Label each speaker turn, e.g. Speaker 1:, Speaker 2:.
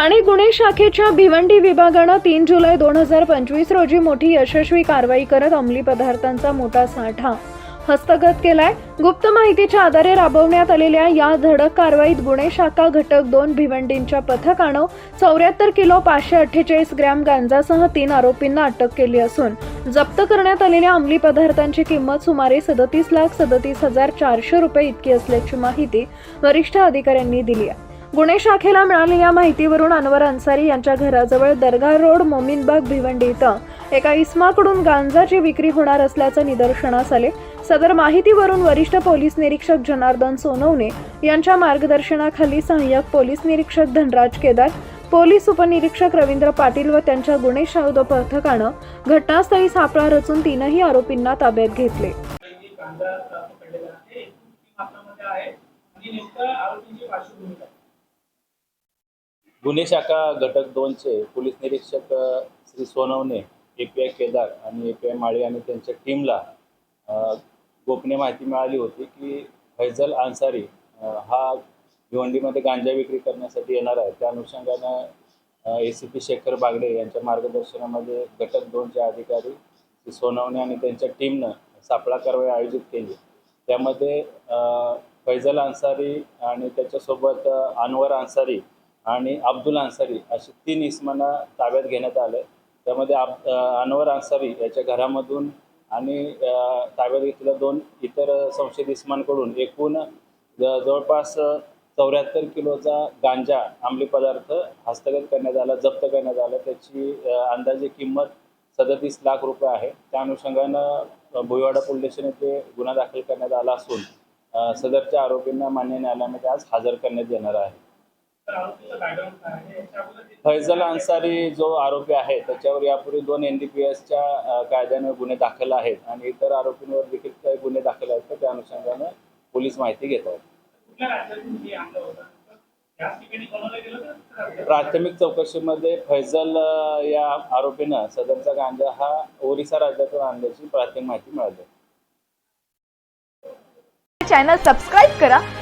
Speaker 1: गुन्हे शाखेच्या भिवंडी विभागानं तीन जुलै दोन हजार पंचवीस रोजी मोठी यशस्वी कारवाई करत अंमली पदार्थांचा मोठा साठा हस्तगत केलाय. गुप्त माहितीच्या आधारे राबवण्यात आलेल्या या धडक कारवाईत गुन्हे शाखा घटक दोन भिवंडींच्या पथकानं चौऱ्याहत्तर किलो पाचशे अठ्ठेचाळीस ग्रॅम गांजासह तीन आरोपींना अटक केली असून जप्त करण्यात आलेल्या अंमली पदार्थांची किंमत सुमारे सदतीस लाख सदतीस हजार चारशे रुपये इतकी असल्याची माहिती वरिष्ठ अधिकाऱ्यांनी दिली आहे. गुन्हे शाखेला मिळालेल्या माहितीवरून अनवर अन्सारी यांच्या घराजवळ दर्गा रोड मोमीनबाग भिवंडी इथं एका इस्माकडून गांजाची विक्री होणार असल्याचं निदर्शनास आले. सदर माहितीवरून वरिष्ठ पोलीस निरीक्षक जनार्दन सोनवणे यांच्या मार्गदर्शनाखाली सहाय्यक पोलीस निरीक्षक धनराज केदार पोलीस उपनिरीक्षक रवींद्र पाटील व त्यांच्या गुन्हे शोध पथकानं घटनास्थळी सापळा रचून तीनही आरोपींना ताब्यात घेतले.
Speaker 2: आहे. आणि नेमकं आरोपींची पार्श्वभूमी
Speaker 3: गुन्हे शाखा घटक दोनचे पोलीस निरीक्षक Shri Sonawane A P I Kedar आणि ए पी आय माळी आणि त्यांच्या टीमला गोपनीय माहिती मिळाली होती की फैजल अन्सारी हा भिवंडीमध्ये गांजा विक्री करण्यासाठी येणार आहे. त्या अनुषंगानं A C P Shekhar Bagade यांच्या मार्गदर्शनामध्ये घटक दोनचे अधिकारी श्री सोनवणे आणि त्यांच्या टीमनं सापळा कारवाई आयोजित केली. त्यामध्ये फैजल अन्सारी आणि त्याच्यासोबत अनवर अन्सारी आणि अब्दुल अन्सारी असे तीन इसमांना ताब्यात घेण्यात आलं त्यामध्ये अब अनवर अन्सारी याच्या घरामधून आणि ताब्यात घेतलेल्या दोन इतर संशयित इसमांकडून एकूण ज- जवळपास चौऱ्याहत्तर किलोचा गांजा अंमली पदार्थ हस्तगत करण्यात आला जप्त करण्यात आला. त्याची अंदाजे किंमत सदतीस लाख रुपये आहे. त्या अनुषंगानं भुईवाडा पोलीस स्टेशन येथे गुन्हा दाखल करण्यात आला असून सदरच्या आरोपींना मान्य न्यायालयामध्ये आज हजर करण्यात येणार आहे. फैजल अन्सारी जो आरोपी आहे त्याच्यावर यापूर्वी दोन एन डी पी एसच्या कायद्याने गुन्हे दाखल आहेत आणि इतर आरोपींवर देखील काही गुन्हे दाखल आहेत तर त्या अनुषंगानं पोलीस माहिती घेत आहेत? प्राथमिक चौकशीमध्ये फैजल या आरोपीनं सदरचा गांजा हा ओरिसा राज्यातून आणल्याची प्राथमिक माहिती मिळाली.
Speaker 4: चॅनल सबस्क्राईब करा.